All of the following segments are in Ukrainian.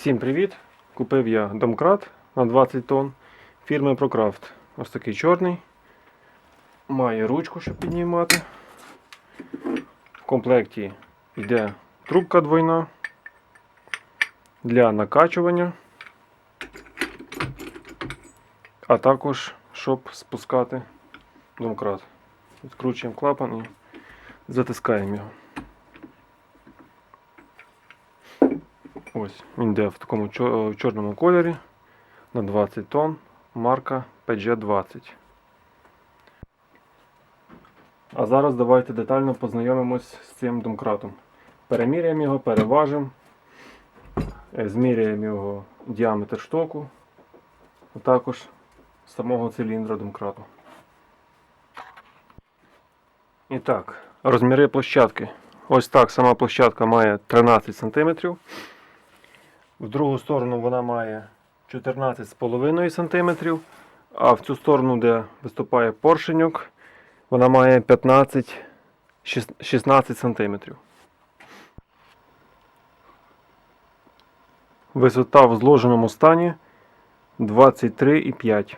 Всім привіт! Купив я домкрат на 20 тонн фірми ProCraft. Ось такий чорний. Має ручку, щоб піднімати. В комплекті йде трубка двойна для накачування, а також щоб спускати домкрат. Відкручуємо клапан і затискаємо його. Ось, він йде в такому чорному кольорі на 20 тонн, марка PG20. А зараз давайте детально познайомимось з цим домкратом. Переміряємо його, переважимо, е, зміряємо його діаметр штоку, а також самого циліндра домкрату. І так, розміри площадки. Ось так сама площадка має 13 см. В другу сторону вона має 14,5 см, а в цю сторону, де виступає поршеньок, вона має 15-16 см. Висота в зложеному стані 23,5.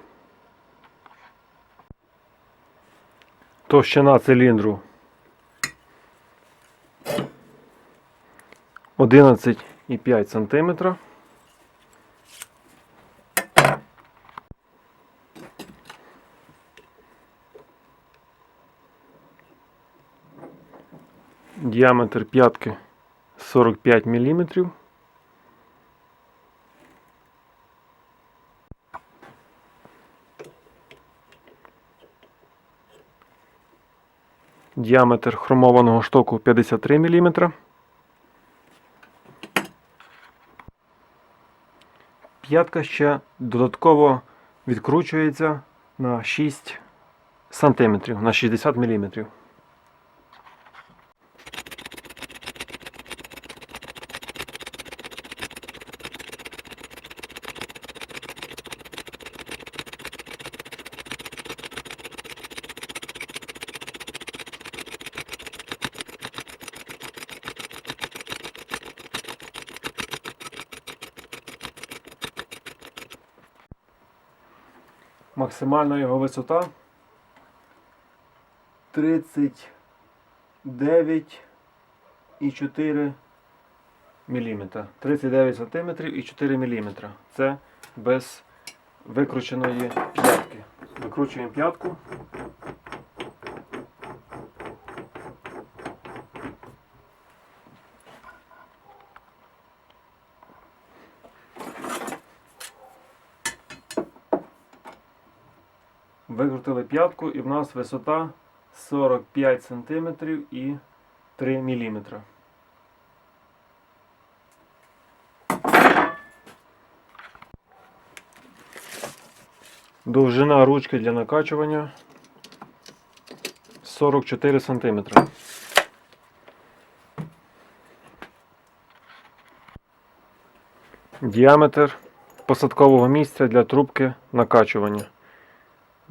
Товщина циліндру 11,5 см. Діаметр п'ятки 45 мм. Діаметр хромованого штоку 53 мм. П'ятка ще додатково відкручується на 6 см, на 60 мм. Максимальна його висота 39,4 мм. 39 см і 4 мм. Це без викрученої п'ятки. Викручуємо п'ятку. Викрутили п'ятку і в нас висота 45 см і 3 мм. Довжина ручки для накачування 44 см. Діаметр посадкового місця для трубки накачування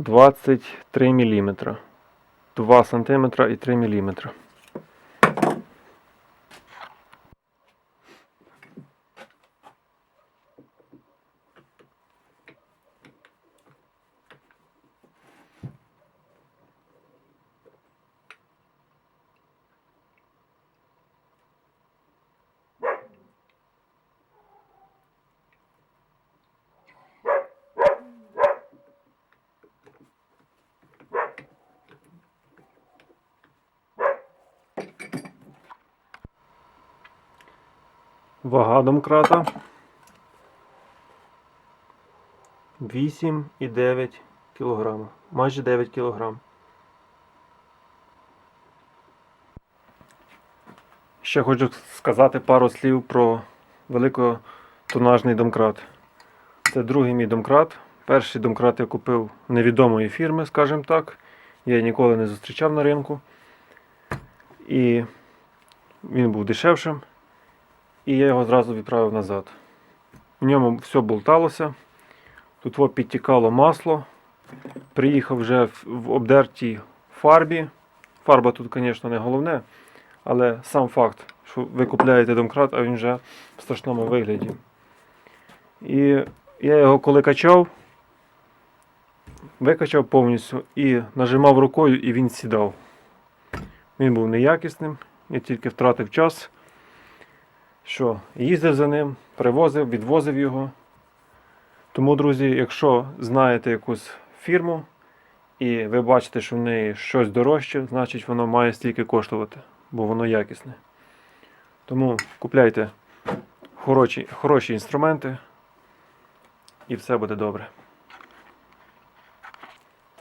23 мм. 2 см і 3 мм. Вага домкрата 8,9 кг. Майже 9 кг. Ще хочу сказати пару слів про великотонажний домкрат. Це другий мій домкрат. Перший домкрат я купив невідомої фірми, скажімо так. Я її ніколи не зустрічав на ринку. І він був дешевшим. І я його зразу відправив назад. В ньому все болталося. Тут підтікало масло. Приїхав вже в- обдертій фарбі. Фарба тут, звісно, не головне, але сам факт, що ви купляєте домкрат, а він вже в страшному вигляді. І я його коли качав, викачав повністю і нажимав рукою, і він сідав. Він був неякісним, я тільки втратив час. Що їздив за ним, привозив, відвозив його. Тому, друзі, якщо знаєте якусь фірму і ви бачите, що в неї щось дорожче, значить воно має стільки коштувати, бо воно якісне. Тому купляйте хороші, хороші інструменти і все буде добре.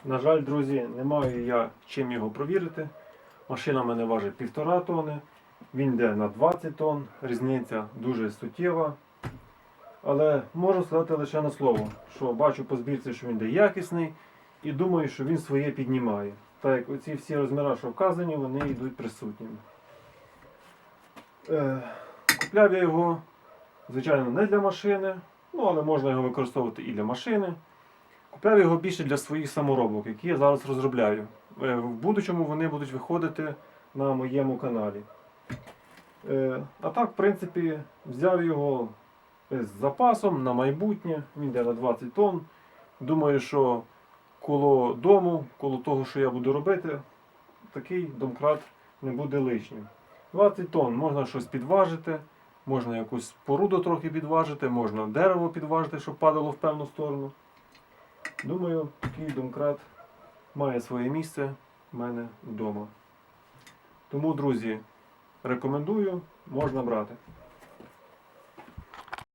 На жаль, друзі, не маю я чим його провірити. Машина в мене важить півтора тони, він йде на 20 тонн, різниця дуже суттєва. Але можу сказати лише на слово, що бачу по збірці, що він йде якісний, і думаю, що він своє піднімає. Так як оці всі розміри, що вказані, вони йдуть присутніми. Е, купляв я його, звичайно, не для машини, ну але можна його використовувати і для машини. Купляв його більше для своїх саморобок, які я зараз розробляю. Е, В будучому вони будуть виходити на моєму каналі. Е, А так, в принципі, взяв його з запасом на майбутнє. Він йде на 20 тонн. Думаю, що коло дому, коло того, що я буду робити, такий домкрат не буде лишнім. 20 тонн можна щось підважити, можна якусь поруду трохи підважити, можна дерево підважити, щоб падало в певну сторону. Думаю, такий домкрат має своє місце в мене вдома. Тому, друзі, рекомендую, можна брати.